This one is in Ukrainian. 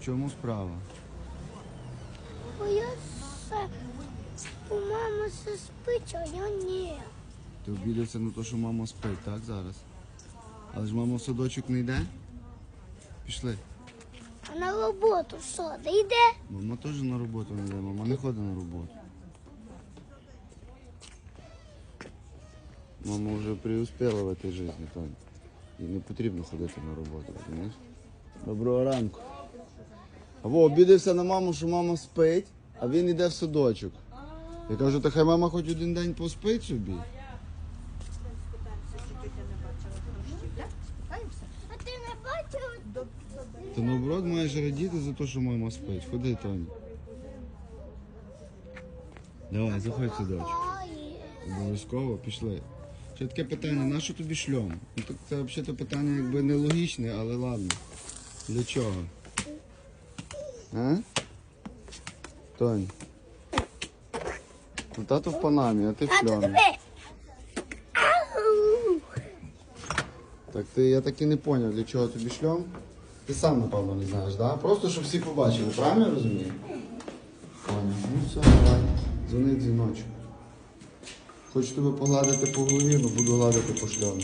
В чому справа? Бо я все, у мами все спить, а я ні. Ти обідався на те, що мама спить, так зараз? Але ж мама в садочок не йде? Пішли. А на роботу що, не йде? Мама теж на роботу не йде, мама не ходить на роботу. Мама вже преуспіла в цій житті, Тонь. Їй не потрібно ходити на роботу, розумієш? Доброго ранку. Або обідався на маму, що мама спить, а він йде в садочок. Я кажу, та хай мама хоч один день поспить собі. А ти не бачив? Ти наоборот маєш радіти за те, що мама спить. Ходи, Тоні. Давай, заходь в садочок. Обов'язково пішли. Ще таке питання, на що тобі шльом? Ну, так це взагалі питання якби нелогічне, але ладно. Для чого? А? Тонь. Ну, тато в Панамі, а ти в шльомі. Так ти я так і не зрозумів, для чого тобі шльом. Ти сам, напевно, не знаєш, да? Просто щоб всі побачили, правильно я розумію? Поняв. Ну все, давай. Дзвони дзвіночок. Хочу тебе погладити по голові, але буду гладити по шльому.